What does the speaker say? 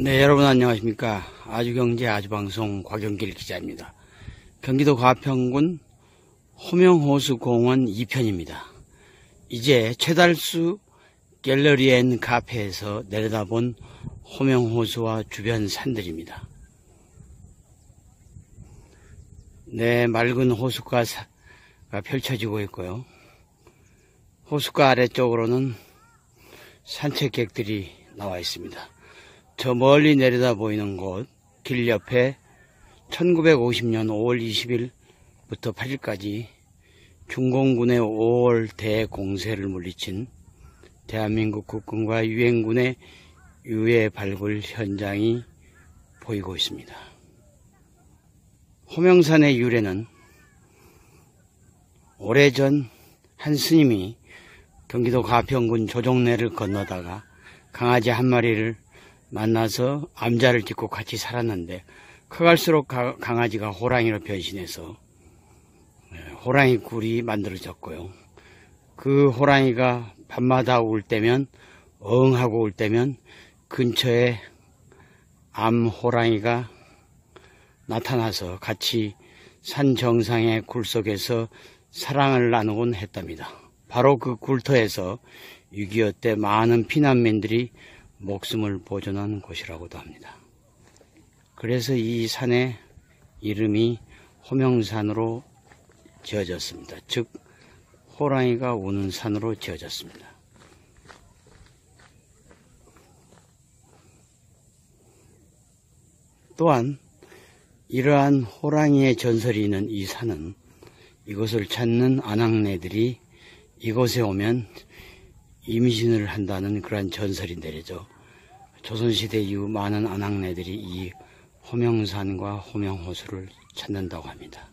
네, 여러분 안녕하십니까. 아주경제 아주방송 곽영길 기자입니다. 경기도 가평군 호명호수공원 2편입니다. 이제 최달수 갤러리 앤 카페에서 내려다본 호명호수와 주변 산들입니다. 네, 맑은 호수가가 펼쳐지고 있고요. 호수가 아래쪽으로는 산책객들이 나와 있습니다. 저 멀리 내려다 보이는 곳 길 옆에 1950년 5월 20일부터 8일까지 중공군의 5월 대공세를 물리친 대한민국 국군과 유엔군의 유해 발굴 현장이 보이고 있습니다. 호명산의 유래는 오래전 한 스님이 경기도 가평군 조정내를 건너다가 강아지 한 마리를 만나서 암자를 짓고 같이 살았는데 커갈수록 강아지가 호랑이로 변신해서 예, 호랑이 굴이 만들어졌고요. 그 호랑이가 밤마다 울 때면 엉 하고 울 때면 근처에 암 호랑이가 나타나서 같이 산 정상의 굴 속에서 사랑을 나누곤 했답니다. 바로 그 굴터에서 6.25 때 많은 피난민들이 목숨을 보존한 곳이라고도 합니다. 그래서 이 산의 이름이 호명산으로 지어졌습니다. 즉 호랑이가 우는 산으로 지어졌습니다. 또한 이러한 호랑이의 전설이 있는 이 산은 이곳을 찾는 안악내들이 이곳에 오면 임신을 한다는 그러한 전설이 내려져 조선시대 이후 많은 안악내들이 이 호명산과 호명호수를 찾는다고 합니다.